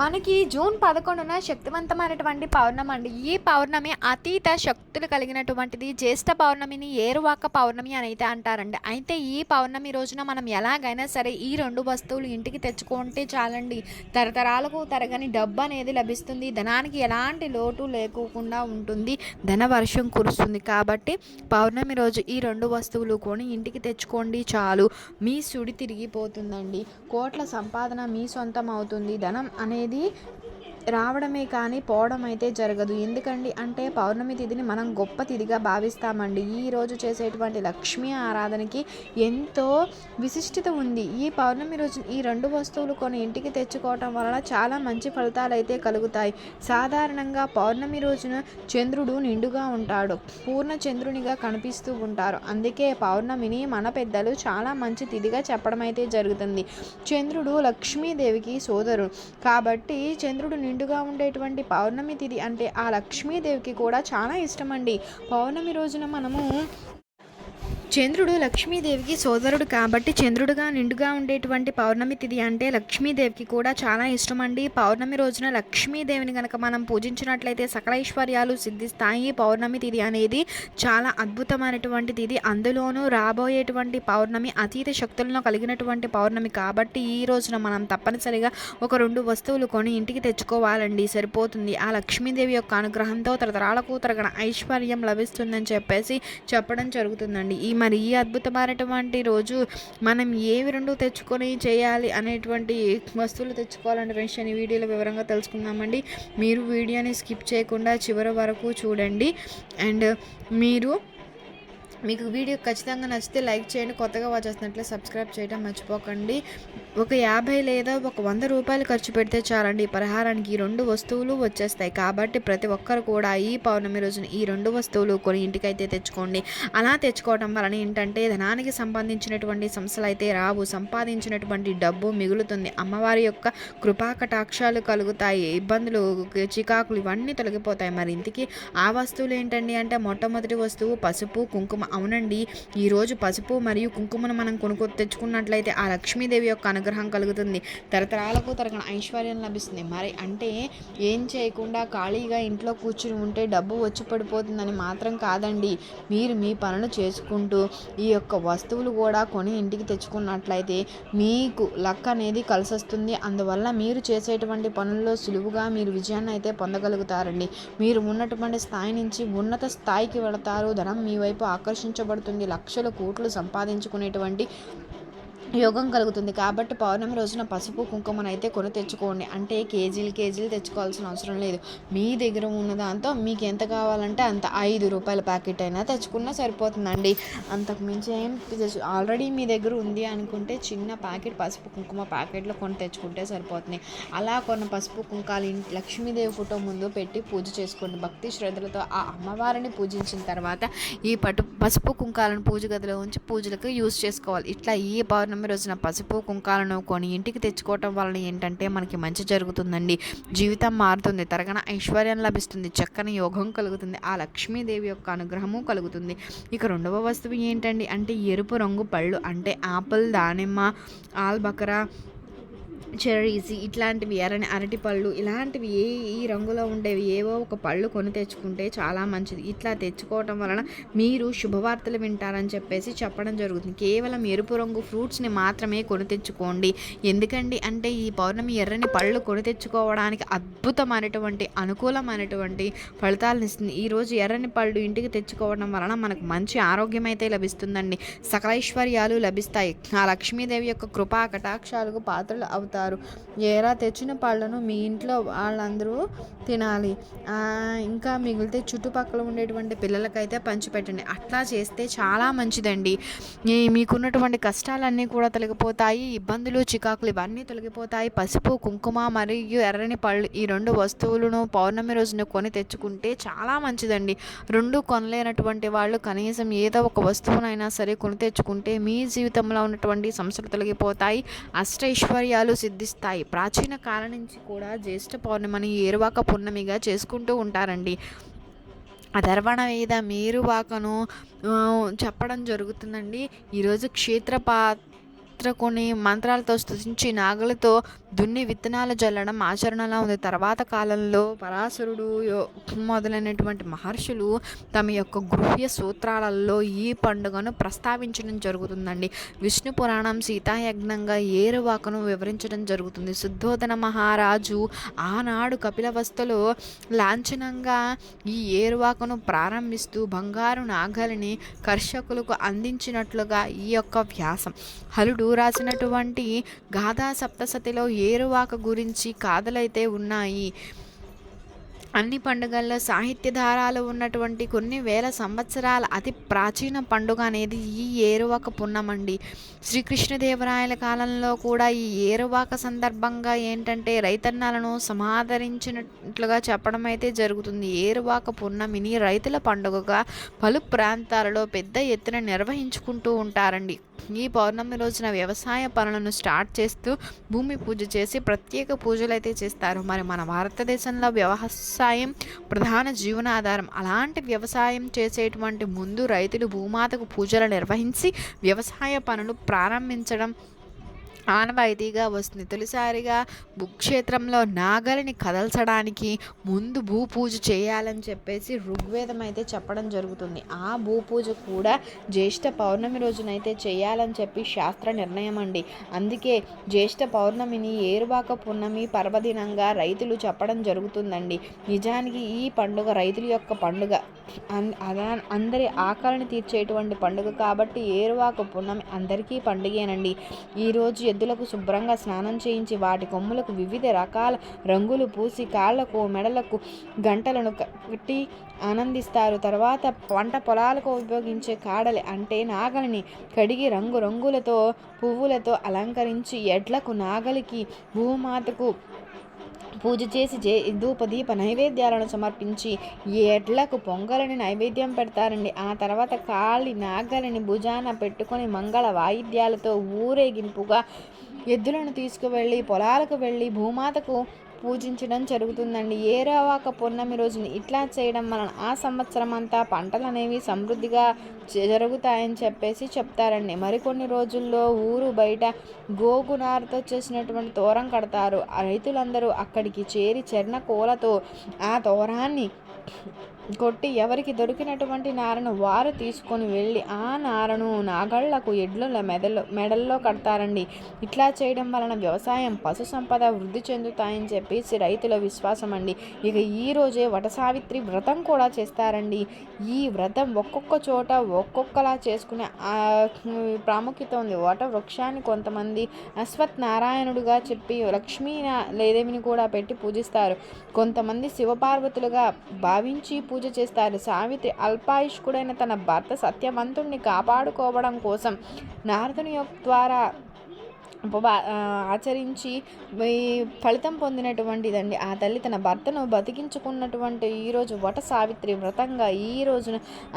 మనకి జూన్ పదకొండున శక్తివంతమైనటువంటి పౌర్ణమి అండి ఈ పౌర్ణమి అతీత శక్తులు కలిగినటువంటిది జ్యేష్ఠ పౌర్ణమిని ఏరువాక పౌర్ణమి అని అయితే అంటారండి. అయితే ఈ పౌర్ణమి రోజున మనం ఎలాగైనా సరే ఈ రెండు వస్తువులు ఇంటికి తెచ్చుకుంటే చాలండి. తరతరాలకు తరగని డబ్బు అనేది లభిస్తుంది. ధనానికి ఎలాంటి లోటు లేకోకుండా ఉంటుంది. ధన వర్షం కురుస్తుంది కాబట్టి పౌర్ణమి రోజు ఈ రెండు వస్తువులు కొని ఇంటికి తెచ్చుకోండి చాలు. మీ సుడి తిరిగిపోతుందండి. కోట్ల సంపాదన మీ సొంతం అవుతుంది. ధనం అనే అనేది రావడమే కానీ పోవడం అయితే జరగదు. ఎందుకండి అంటే పౌర్ణమి తిథిని మనం గొప్ప తిథిగా భావిస్తామండి. ఈ రోజు చేసేటువంటి లక్ష్మీ ఆరాధనకి ఎంతో విశిష్టత ఉంది. ఈ పౌర్ణమి రోజు ఈ రెండు వస్తువులు కొని ఇంటికి తెచ్చుకోవటం వలన చాలా మంచి ఫలితాలు అయితే కలుగుతాయి. సాధారణంగా పౌర్ణమి రోజున చంద్రుడు నిండుగా ఉంటాడు. పూర్ణ చంద్రునిగా కనిపిస్తూ ఉంటారు. అందుకే పౌర్ణమిని మన పెద్దలు చాలా మంచి తిథిగా చెప్పడం అయితే జరుగుతుంది. చంద్రుడు లక్ష్మీదేవికి సోదరుడు. కాబట్టి చంద్రుడు నిండుగా ఉండేటువంటి పౌర్ణమి తిథి అంటే ఆ లక్ష్మీదేవికి కూడా చాలా ఇష్టమండి. పౌర్ణమి రోజున మనము చంద్రుడు లక్ష్మీదేవికి సోదరుడు కాబట్టి చంద్రుడుగా నిండుగా ఉండేటువంటి పౌర్ణమి తిథి అంటే లక్ష్మీదేవికి కూడా చాలా ఇష్టం అండి పౌర్ణమి రోజున లక్ష్మీదేవిని కనుక మనం పూజించినట్లయితే సకల ఐశ్వర్యాలు సిద్ధిస్తాయి. పౌర్ణమి తిథి అనేది చాలా అద్భుతమైనటువంటి తిథి అందులోనూ రాబోయేటువంటి పౌర్ణమి అతీత శక్తులను కలిగినటువంటి పౌర్ణమి కాబట్టి ఈ రోజున మనం తప్పనిసరిగా ఒక రెండు వస్తువులు కొని ఇంటికి తెచ్చుకోవాలండి. సరిపోతుంది. ఆ లక్ష్మీదేవి యొక్క అనుగ్రహంతో తరతరాలకు తరగన ఐశ్వర్యం లభిస్తుందని చెప్పేసి చెప్పడం జరుగుతుందండి. ఈ మరి ఈ అద్భుతమైనటువంటి రోజు మనం ఏవి రెండు తెచ్చుకొని చేయాలి అనేటువంటి వస్తువులు తెచ్చుకోవాలనే విషయాన్ని వీడియోలో వివరంగా తెలుసుకుందామండి. మీరు వీడియోని స్కిప్ చేయకుండా చివరి వరకు చూడండి. అండ్ మీరు మీకు వీడియో ఖచ్చితంగా నచ్చితే లైక్ చేయండి కొత్తగా వాచ్ చేస్తున్నట్లే సబ్స్క్రైబ్ చేయడం మర్చిపోకండి. ఒక యాభై లేదా ఒక వంద రూపాయలు ఖర్చు పెడితే చాలండి. ఈ పరిహారానికి ఈ రెండు వస్తువులు వచ్చేస్తాయి. కాబట్టి ప్రతి ఒక్కరు కూడా ఈ పౌర్ణమి రోజున ఈ రెండు వస్తువులు కొని ఇంటికైతే తెచ్చుకోండి. అలా తెచ్చుకోవడం వలన ఏంటంటే ధనానికి సంబంధించినటువంటి సమస్యలు అయితే రావు. సంపాదించినటువంటి డబ్బు మిగులుతుంది. అమ్మవారి యొక్క కృపా కటాక్షాలు కలుగుతాయి. ఇబ్బందులు చికాకులు ఇవన్నీ తొలగిపోతాయి. మరి ఇంటికి ఆ వస్తువులు ఏంటండి అంటే మొట్టమొదటి వస్తువు పసుపు కుంకుమ. అవునండి. ఈరోజు పసుపు మరియు కుంకుమను మనం కొనుక్కో తెచ్చుకున్నట్లయితే ఆ లక్ష్మీదేవి యొక్క అనుగ్రహం కలుగుతుంది. తరతరాలకు తరగన ఐశ్వర్యం లభిస్తుంది. మరి అంటే ఏం చేయకుండా ఖాళీగా ఇంట్లో కూర్చుని ఉంటే డబ్బు వచ్చి పడిపోతుందని మాత్రం కాదండి. మీరు మీ పనులు చేసుకుంటూ ఈ యొక్క వస్తువులు కూడా కొని ఇంటికి తెచ్చుకున్నట్లయితే మీకు లక్ అనేది కలిసొస్తుంది. అందువల్ల మీరు చేసేటువంటి పనుల్లో సులువుగా మీరు విజయాన్ని అయితే పొందగలుగుతారండి. మీరు ఉన్నటువంటి స్థాయి నుంచి ఉన్నత స్థాయికి వెళతారు. ధనం మీ వైపు ఆకర్షించబడుతుంది లక్షల కోట్లు సంపాదించుకునేటువంటి యోగం కలుగుతుంది. కాబట్టి పౌర్ణమి రోజున పసుపు కుంకుమను అయితే కొని తెచ్చుకోండి. అంటే కేజీలు కేజీలు తెచ్చుకోవాల్సిన అవసరం లేదు. మీ దగ్గర ఉన్న దాంతో మీకు ఎంత కావాలంటే అంత ఐదు రూపాయల ప్యాకెట్ అయినా తెచ్చుకున్నా సరిపోతుందండి. అంతకు మించి ఏం ఆల్రెడీ మీ దగ్గర ఉంది అనుకుంటే చిన్న ప్యాకెట్ పసుపు కుంకుమ ప్యాకెట్లో కొని తెచ్చుకుంటే సరిపోతుంది. అలా కొన్న పసుపు కుంకాలు లక్ష్మీదేవి ఫోటో ముందు పెట్టి పూజ చేసుకోండి. భక్తి శ్రద్ధలతో ఆ అమ్మవారిని పూజించిన తర్వాత ఈ పటు పసుపు కుంకాలను పూజ గదిలో ఉంచి పూజలకు యూజ్ చేసుకోవాలి. ఇట్లా ఈ పౌర్ణమి రోజున పసుపు కుంకాలను కొని ఇంటికి తెచ్చుకోవటం వలన ఏంటంటే మనకి మంచి జరుగుతుందండి. జీవితం మారుతుంది. తరగన ఐశ్వర్యం లభిస్తుంది. చక్కని యోగం కలుగుతుంది. ఆ లక్ష్మీదేవి యొక్క అనుగ్రహము కలుగుతుంది. ఇక రెండవ వస్తువు ఏంటండి? అంటే ఎరుపు రంగు పళ్ళు. అంటే ఆపిల్ దానిమ్మ ఆల్బకరా చెర్రీస్ ఇట్లాంటివి ఎర్రని అరటి పళ్ళు ఇలాంటివి ఏ ఈ రంగులో ఉండేవి ఏవో ఒక పళ్ళు కొని తెచ్చుకుంటే చాలా మంచిది. ఇట్లా తెచ్చుకోవటం వలన మీరు శుభవార్తలు వింటారని చెప్పేసి చెప్పడం జరుగుతుంది. కేవలం ఎరుపు రంగు ఫ్రూట్స్ని మాత్రమే కొని తెచ్చుకోండి. ఎందుకండి అంటే ఈ పౌర్ణమి ఎర్రని పళ్ళు కొని తెచ్చుకోవడానికి అద్భుతమైనటువంటి అనుకూలమైనటువంటి ఫలితాలను ఇస్తుంది. ఈరోజు ఎర్రని పళ్ళు ఇంటికి తెచ్చుకోవడం వలన మనకు మంచి ఆరోగ్యం అయితే లభిస్తుందండి. సకలైశ్వర్యాలు లభిస్తాయి. ఆ లక్ష్మీదేవి యొక్క కృపా కటాక్షాలకు పాత్రలు అవుతారు. ఏరా తెచ్చిన పళ్ళను మీ ఇంట్లో వాళ్ళందరూ తినాలి. ఇంకా మిగిలితే చుట్టుపక్కల ఉండేటువంటి పిల్లలకైతే పంచిపెట్టండి అట్లా చేస్తే చాలా మంచిదండి. ఈ మీకున్నటువంటి కష్టాలన్నీ కూడా తొలగిపోతాయి. ఇబ్బందులు చికాకులు ఇవన్నీ తొలగిపోతాయి. పసుపు కుంకుమ మరియు ఎర్రని పళ్ళు ఈ రెండు వస్తువులను పౌర్ణమి రోజున కొని తెచ్చుకుంటే చాలా మంచిదండి. రెండు కొనలేనటువంటి వాళ్ళు కనీసం ఏదో ఒక వస్తువునైనా సరే కొని తెచ్చుకుంటే మీ జీవితంలో ఉన్నటువంటి సమస్యలు తొలగిపోతాయి. అష్టైశ్వర్యాలు సిద్ధిస్తాయి ప్రాచీన కాలం నుంచి కూడా జ్యేష్ఠ పౌర్ణమిని ఏరువాక పూర్ణమిగా చేసుకుంటూ ఉంటారండి. అధర్వణ వేద మేరువాకను చెప్పడం జరుగుతుందండి. ఈరోజు క్షేత్రపా పాత్ర కొన్ని మంత్రాలతో స్థుతించి నాగలతో దున్ని విత్తనాలు జల్లడం ఆచరణలో ఉంది. తర్వాత కాలంలో పరాశరుడు యో- మొదలైనటువంటి మహర్షులు తమ యొక్క గృహ్య సూత్రాలలో ఈ పండుగను ప్రస్తావించడం జరుగుతుందండి. విష్ణు పురాణం సీతాయజ్ఞంగా ఏరువాకను వివరించడం జరుగుతుంది. శుద్ధోదన మహారాజు ఆనాడు కపిలవస్తులో లాంఛనంగా ఈ ఏరువాకను ప్రారంభిస్తూ బంగారు నాగలిని కర్షకులకు అందించినట్లుగా ఈ యొక్క వ్యాసం. హలుడు రాసినటువంటి గాథా సప్తసతిలో ఏరువాక గురించి కాదలైతే ఉన్నాయి. అన్ని పండుగల్లో సాహిత్య ధారాలు ఉన్నటువంటి కొన్ని వేల సంవత్సరాల అతి ప్రాచీన పండుగ అనేది ఈ ఏరువాక పున్నమండి. శ్రీకృష్ణదేవరాయల కాలంలో కూడా ఈ ఏరువాక సందర్భంగా ఏంటంటే రైతన్నలను సమాదరించినట్లుగా చెప్పడం అయితే జరుగుతుంది. ఏరువాక పున్నమిని రైతుల పండుగగా పలు ప్రాంతాలలో పెద్ద ఎత్తున నిర్వహించుకుంటూ ఉంటారండి. ఈ పౌర్ణమి రోజున వ్యవసాయ పనులను స్టార్ట్ చేస్తూ భూమి పూజ చేసి ప్రత్యేక పూజలు అయితే చేస్తారు. మరి మన భారతదేశంలో వ్యవసాయం ప్రధాన జీవనాధారం. అలాంటి వ్యవసాయం చేసేటువంటి ముందు రైతులు భూమాతకు పూజలు నిర్వహించి వ్యవసాయ పనులు ప్రారంభించడం ఆనవాయితీగా వస్తుంది. తొలిసారిగా భూక్షేత్రంలో నాగలిని కదల్చడానికి ముందు భూ పూజ చేయాలని చెప్పేసి ఋగ్వేదం అయితే చెప్పడం జరుగుతుంది. ఆ భూ పూజ కూడా జ్యేష్ఠ పౌర్ణమి రోజునైతే చేయాలని చెప్పి శాస్త్ర నిర్ణయం అండి. అందుకే జ్యేష్ఠ పౌర్ణమిని ఏరువాక పున్నమి పర్వదినంగా రైతులు చెప్పడం జరుగుతుందండి. నిజానికి ఈ పండుగ రైతుల యొక్క పండుగ. అన్- అందరి ఆకలిని తీర్చేటువంటి పండుగ కాబట్టి ఏరువాక పున్నమి అందరికీ పండుగేనండి. ఈరోజు ఎద్దులకు శుభ్రంగా స్నానం చేయించి వాటి కొమ్ములకు వివిధ రకాల రంగులు పూసి కాళ్ళకు మెడలకు గంటలను కట్టి ఆనందిస్తారు. తర్వాత పంట పొలాలకు ఉపయోగించే కాడలి అంటే నాగలిని కడిగి రంగు రంగులతో పువ్వులతో అలంకరించి ఎడ్లకు నాగలికి భూమాతకు పూజ చేసి జే ధూపదీప నైవేద్యాలను సమర్పించి ఎడ్లకు పొంగలని నైవేద్యం పెడతారండి. ఆ తర్వాత కాళి నాగలిని భుజాన పెట్టుకొని మంగళ వాయిద్యాలతో ఊరేగింపుగా ఎద్దులను తీసుకువెళ్ళి పొలాలకు వెళ్ళి భూమాతకు పూజించడం జరుగుతుందండి. ఏరావాక పౌర్ణమి రోజుని ఇట్లా చేయడం వలన ఆ సంవత్సరం అంతా పంటలు అనేవి సమృద్ధిగా జ- జరుగుతాయని చెప్పేసి చెప్తారండి. మరికొన్ని రోజుల్లో ఊరు బయట గోగునారతో చేసినటువంటి తోరం కడతారు. రైతులందరూ అక్కడికి చేరి చెర్న కోలతో ఆ తోరాన్ని కొట్టి ఎవరికి దొరికినటువంటి నారను వారు తీసుకొని వెళ్ళి ఆ నారను నాగళ్ళకు ఎడ్ల మెదలో మెడల్లో కడతారండి. ఇట్లా చేయడం వలన వ్యవసాయం పశు సంపద వృద్ధి చెందుతాయని చెప్పేసి రైతుల విశ్వాసం అండి ఇక ఈ రోజే వటసావిత్రి వ్రతం కూడా చేస్తారండి. ఈ వ్రతం ఒక్కొక్క చోట ఒక్కొక్కలా చేసుకునే ప్రాముఖ్యత ఉంది. వట వృక్షాన్ని కొంతమంది అశ్వత్ నారాయణుడుగా చెప్పి లక్ష్మీ లేదేవిని కూడా పెట్టి పూజిస్తారు. కొంతమంది శివపార్వతులుగా భావించి పూజ చేస్తారు సావిత్రి అల్పాయుష్కుడైన తన భర్త సత్యవంతుణ్ణి కాపాడుకోవడం కోసం నారదుని యొక్క ద్వారా ఆచరించి ఫలితం పొందినటువంటిదండి. ఆ తల్లి తన భర్తను బతికించుకున్నటువంటి ఈరోజు వట సావిత్రి వ్రతంగా ఈ రోజున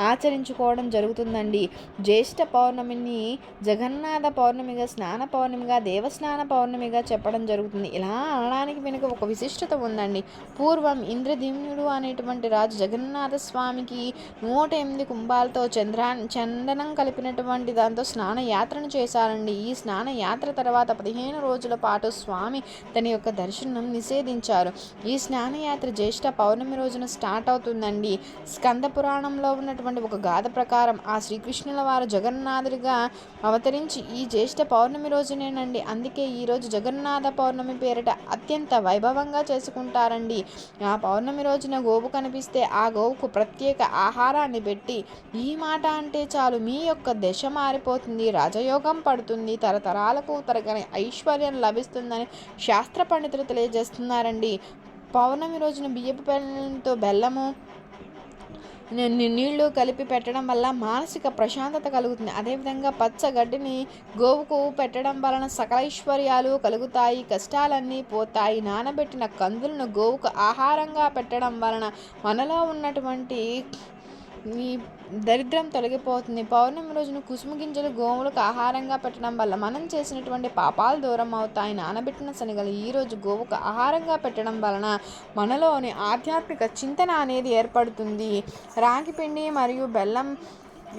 ఆచరించుకోవడం జరుగుతుందండి. జ్యేష్ఠ పౌర్ణమిని జగన్నాథ పౌర్ణమిగా స్నాన పౌర్ణమిగా దేవస్నాన పౌర్ణమిగా చెప్పడం జరుగుతుంది. ఇలా అనడానికి వెనుక ఒక విశిష్టత ఉందండి. పూర్వం ఇంద్రదిమ్యుడు అనేటువంటి రాజు జగన్నాథ స్వామికి నూట ఎనిమిది కుంభాలతో చంద్రా చందనం కలిపినటువంటి దాంతో స్నాన యాత్రను చేశారండి. ఈ స్నాన యాత్ర తర్వాత పదిహేను రోజుల పాటు స్వామి తన యొక్క దర్శనం నిషేధించారు. ఈ స్నానయాత్ర జ్యేష్ఠ పౌర్ణమి రోజున స్టార్ట్ అవుతుందండి. స్కంద పురాణంలో ఉన్నటువంటి ఒక గాథ ప్రకారం ఆ శ్రీకృష్ణుల వారు జగన్నాథుడిగా అవతరించి ఈ జ్యేష్ఠ పౌర్ణమి రోజునేనండి. అందుకే ఈరోజు జగన్నాథ పౌర్ణమి పేరిట అత్యంత వైభవంగా చేసుకుంటారండి. ఆ పౌర్ణమి రోజున గోవు కనిపిస్తే ఆ గోవుకు ప్రత్యేక ఆహారాన్ని పెట్టి ఈ మాట అంటే చాలు మీ యొక్క దశ మారిపోతుంది రాజయోగం పడుతుంది తరతరాలకు తర తరగని ఐశ్వర్యం లభిస్తుందని శాస్త్ర పండితులు తెలియజేస్తున్నారండి. పౌర్ణమి రోజున బియ్యపు బెల్లంతో బెల్లము నీళ్ళు కలిపి పెట్టడం వల్ల మానసిక ప్రశాంతత కలుగుతుంది. అదేవిధంగా పచ్చగడ్డిని గోవుకు పెట్టడం వలన సకలైశ్వర్యాలు కలుగుతాయి కష్టాలన్నీ పోతాయి. నానబెట్టిన కందులను గోవుకు ఆహారంగా పెట్టడం వలన మనలో ఉన్నటువంటి ఈ దరిద్రం తొలగిపోతుంది. పౌర్ణమి రోజున కుసుమ గింజలు గోవులకు ఆహారంగా పెట్టడం వల్ల మనం చేసినటువంటి పాపాలు దూరం అవుతాయి. నానబెట్టిన శనగలు ఈరోజు గోవుకు ఆహారంగా పెట్టడం వలన మనలోని ఆధ్యాత్మిక చింతన అనేది ఏర్పడుతుంది. రాగి పిండి మరియు బెల్లం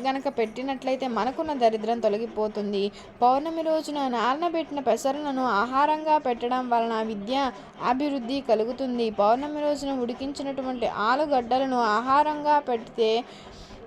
గనక పెట్టినట్లయితే మనకున్న దరిద్రం తొలగిపోతుంది. పౌర్ణమి రోజున నానబెట్టిన పెసరులను ఆహారంగా పెట్టడం వలన విద్య అభివృద్ధి కలుగుతుంది. పౌర్ణమి రోజున ఉడికించినటువంటి ఆలుగడ్డలను ఆహారంగా పెడితే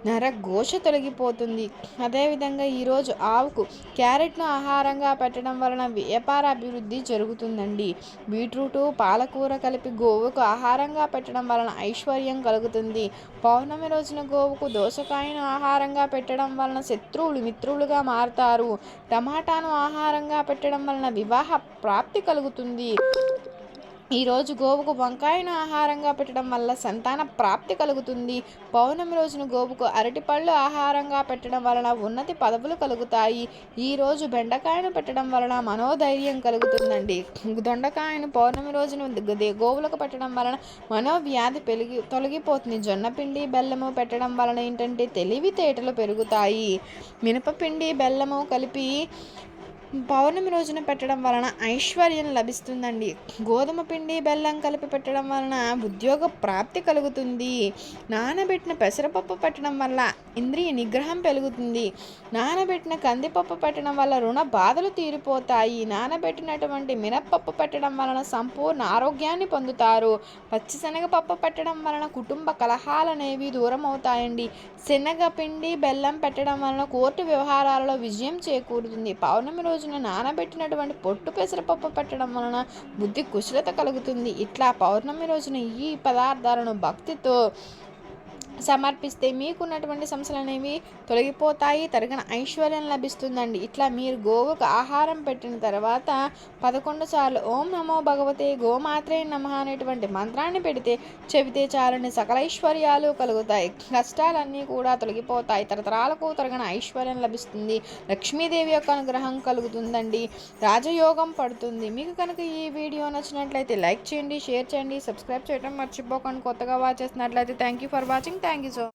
నరఘోష తొలగిపోతుంది. అదేవిధంగా ఈరోజు ఆవుకు క్యారెట్ను ఆహారంగా పెట్టడం వలన వ్యాపార అభివృద్ధి జరుగుతుందండి. బీట్రూటు పాలకూర కలిపి గోవుకు ఆహారంగా పెట్టడం వలన ఐశ్వర్యం కలుగుతుంది. పౌర్ణమి రోజున గోవుకు దోసకాయను ఆహారంగా పెట్టడం వలన శత్రువులు మిత్రులుగా మారుతారు. టమాటాను ఆహారంగా పెట్టడం వలన వివాహ ప్రాప్తి కలుగుతుంది. ఈరోజు గోవుకు వంకాయను ఆహారంగా పెట్టడం వల్ల సంతాన ప్రాప్తి కలుగుతుంది. పౌర్ణమి రోజున గోవుకు అరటిపళ్ళు ఆహారంగా పెట్టడం వలన ఉన్నతి పదవులు కలుగుతాయి. ఈరోజు బెండకాయను పెట్టడం వలన మనోధైర్యం కలుగుతుందండి. దొండకాయను పౌర్ణమి రోజున గోవులకు పెట్టడం వలన మనోవ్యాధి పెరిగి తొలగిపోతుంది. జొన్నపిండి బెల్లము పెట్టడం వలన ఏంటంటే తెలివితేటలు పెరుగుతాయి. మినపపిండి బెల్లము కలిపి పౌర్ణమి రోజున పెట్టడం వలన ఐశ్వర్యం లభిస్తుందండి. గోధుమ పిండి బెల్లం కలిపి పెట్టడం వలన ఉద్యోగ ప్రాప్తి కలుగుతుంది. నానబెట్టిన పెసరపప్పు పెట్టడం వల్ల ఇంద్రియ నిగ్రహం పెరుగుతుంది. నానబెట్టిన కందిపప్పు పెట్టడం వల్ల రుణ బాధలు తీరిపోతాయి. నానబెట్టినటువంటి మినప్పప్పు పెట్టడం వలన సంపూర్ణ ఆరోగ్యాన్ని పొందుతారు. పచ్చిశనగపప్పు పెట్టడం వలన కుటుంబ కలహాలు అనేవి దూరం అవుతాయండి. శనగపిండి బెల్లం పెట్టడం వలన కోర్టు వ్యవహారాలలో విజయం చేకూరుతుంది. పౌర్ణమి రోజు రోజున నానబెట్టినటువంటి పొట్టు పెసరపప్పు పెట్టడం వలన బుద్ధి కుశలత కలుగుతుంది. ఇట్లా పౌర్ణమి రోజున ఈ పదార్థాలను భక్తితో సమర్పిస్తే మీకున్నటువంటి సమస్యలు అనేవి తొలగిపోతాయి తరగని ఐశ్వర్యం లభిస్తుందండి. ఇట్లా మీరు గోవుకు ఆహారం పెట్టిన తర్వాత పదకొండు సార్లు ఓం నమో భగవతే గోమాత్రే నమ అనేటువంటి మంత్రాన్ని పెడితే చెబితే చాలని సకల ఐశ్వర్యాలు కలుగుతాయి. కష్టాలన్నీ కూడా తొలగిపోతాయి. తరతరాలకు తరగని ఐశ్వర్యం లభిస్తుంది. లక్ష్మీదేవి యొక్క అనుగ్రహం కలుగుతుందండి. రాజయోగం పడుతుంది. మీకు కనుక ఈ వీడియో నచ్చినట్లయితే లైక్ చేయండి షేర్ చేయండి సబ్స్క్రైబ్ చేయడం మర్చిపోకండి. కొత్తగా వాచ్ చేసినట్లయితే thank you for watching thank you so